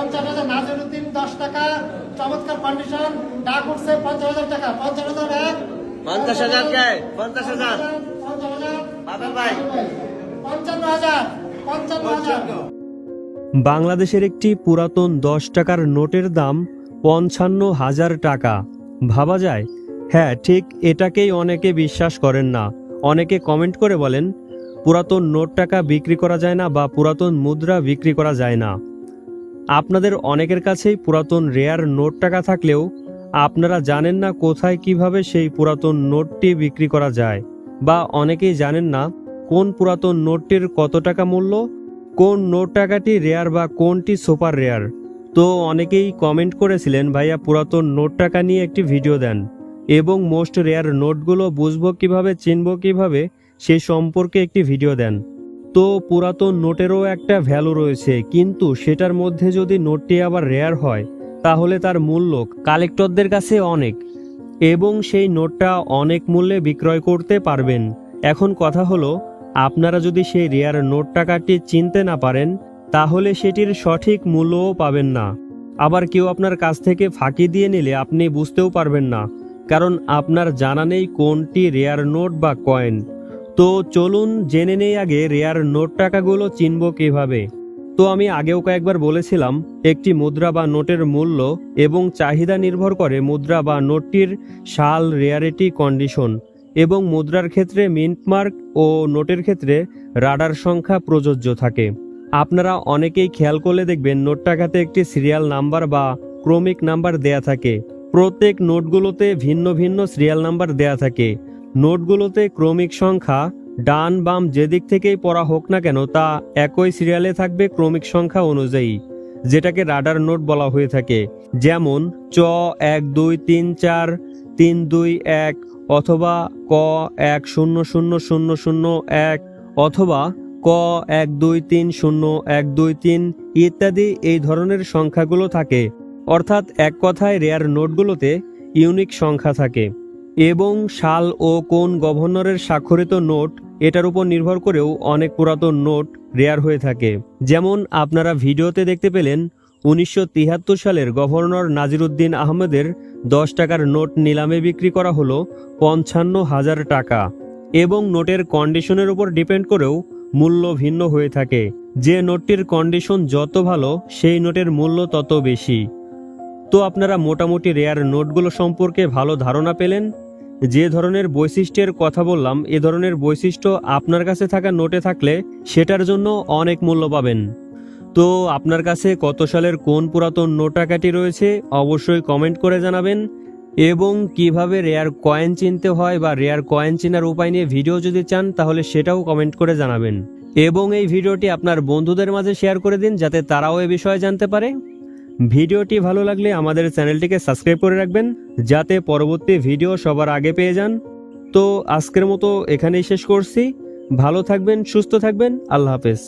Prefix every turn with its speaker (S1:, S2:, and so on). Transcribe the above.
S1: পঞ্চাশ হাজার নাজিরুদ্দিন দশ টাকা। চমৎকার কন্ডিশন ডাক উঠছে পঞ্চাশ হাজার টাকা। পঞ্চাশ হাজার এক।
S2: পঞ্চাশ হাজার কে? পঞ্চাশ হাজার। বাদল ভাই।
S1: পঞ্চান্ন হাজার পঞ্চান্ন হাজার।
S3: বাংলাদেশের একটি পুরাতন দশ টাকার নোটের দাম পঞ্চান্ন হাজার টাকা। ভাবা যায়? হ্যাঁ ঠিক এটাকেই অনেকে বিশ্বাস করেন না। অনেকে কমেন্ট করে বলেন পুরাতন নোট টাকা বিক্রি করা যায় না বা পুরাতন মুদ্রা বিক্রি করা যায় না। আপনাদের অনেকের কাছেই পুরাতন রেয়ার নোট টাকা থাকলেও আপনারা জানেন না কোথায় কীভাবে সেই পুরাতন নোটটি বিক্রি করা যায়, বা অনেকেই জানেন না কোন পুরাতন নোটটির কত টাকা মূল্য, কোন নোট টাকাটি রেয়ার বা কোনটি সুপার রেয়ার। তো অনেকেই কমেন্ট করেছিলেন, ভাইয়া, পুরাতন নোট টাকা নিয়ে একটি ভিডিও দেন এবং মোস্ট রেয়ার নোটগুলো বুঝব কীভাবে, চিনব কীভাবে, সে সম্পর্কে একটি ভিডিও দেন। তো পুরাতন নোটেরও একটা ভ্যালু রয়েছে, কিন্তু সেটার মধ্যে যদি নোটটি আবার রেয়ার হয়, তাহলে তার মূল্য কালেক্টরদের কাছে অনেক, এবং সেই নোটটা অনেক মূল্যে বিক্রয় করতে পারবেন। এখন কথা হলো, আপনারা যদি সেই রেয়ার নোট টাকাটি চিনতে না পারেন, তাহলে সেটির সঠিক মূল্যও পাবেন না। আবার কেউ আপনার কাছ থেকে ফাঁকি দিয়ে নিলে আপনি বুঝতেও পারবেন না, কারণ আপনার জানা নেই কোনটি রেয়ার নোট বা কয়েন। তো চলুন জেনে নেই আগে রেয়ার নোট টাকাগুলো চিনব কীভাবে। তো আমি আগেও কয়েকবার বলেছিলাম, একটি মুদ্রা বা নোটের মূল্য এবং চাহিদা নির্ভর করে মুদ্রা বা নোটটির সাল, রেয়ারিটি, কন্ডিশন এবং মুদ্রার ক্ষেত্রে মিন্টমার্ক ও নোটের ক্ষেত্রে রাডার সংখ্যা প্রযোজ্য থাকে। আপনারা অনেকেই খেয়াল করলে দেখবেন নোট টাকাতে একটি সিরিয়াল নাম্বার বা ক্রমিক নাম্বার দেয়া থাকে। প্রত্যেক নোটগুলোতে ভিন্ন ভিন্ন সিরিয়াল নাম্বার দেয়া থাকে। নোটগুলোতে ক্রমিক সংখ্যা, ডান বাম যেদিক থেকেই পড়া হোক না কেন তা একই সিরিয়ালে থাকবে ক্রমিক সংখ্যা অনুযায়ী, যেটাকে রাডার নোট বলা হয়ে থাকে। যেমন, চ, এক, দুই, তিন, চার, তিন, দুই, এক, অথবা ক, এক, শূন্য শূন্য শূন্য শূন্য, এক, অথবা ক, এক, দুই, তিন, শূন্য, এক, দুই, তিন, ইত্যাদি এই ধরনের সংখ্যাগুলো থাকে। অর্থাৎ এক কথায় রেয়ার নোটগুলোতে ইউনিক সংখ্যা থাকে। এবং সাল ও কোন গভর্নরের স্বাক্ষরিত নোট এটার উপর নির্ভর করেও অনেক পুরাতন নোট রেয়ার হয়ে থাকে। যেমন আপনারা ভিডিওতে দেখতে পেলেন, উনিশশো সালের গভর্নর নাজিরুদ্দিন আহমেদের দশ টাকার নোট নিলামে বিক্রি করা হলো পঞ্চান্ন হাজার টাকা এবং নোটের কন্ডিশনের উপর ডিপেন্ড করেও মূল্য ভিন্ন হয়ে থাকে। যে নোটটির কন্ডিশন যত ভালো, সেই নোটের মূল্য তত বেশি। তো আপনারা মোটামুটি রেয়ার নোটগুলো সম্পর্কে ভালো ধারণা পেলেন? যে ধরনের বৈশিষ্ট্যের কথা বললাম, এ ধরনের বৈশিষ্ট্য আপনার কাছে থাকা নোটে থাকলে সেটার জন্য অনেক মূল্য পাবেন। তো আপনার কাছে কত সালের কোন পুরাতন নোটাকাটি রয়েছে অবশ্যই কমেন্ট করে জানাবেন। এবং কীভাবে রেয়ার কয়েন চিনতে হয় বা রেয়ার কয়েন চেনার উপায় নিয়ে ভিডিও যদি চান, তাহলে সেটাও কমেন্ট করে জানাবেন। এবং এই ভিডিওটি আপনার বন্ধুদের মাঝে শেয়ার করে দিন, যাতে তারাও এ বিষয়ে জানতে পারে। ভিডিওটি ভালো লাগলে আমাদের চ্যানেলটিকে সাবস্ক্রাইব করে রাখবেন, যাতে পরবর্তী ভিডিও সবার আগে পেয়ে যান। তো আজকের মতো এখানেই শেষ করছি। ভালো থাকবেন, সুস্থ থাকবেন, আল্লাহ হাফেজ।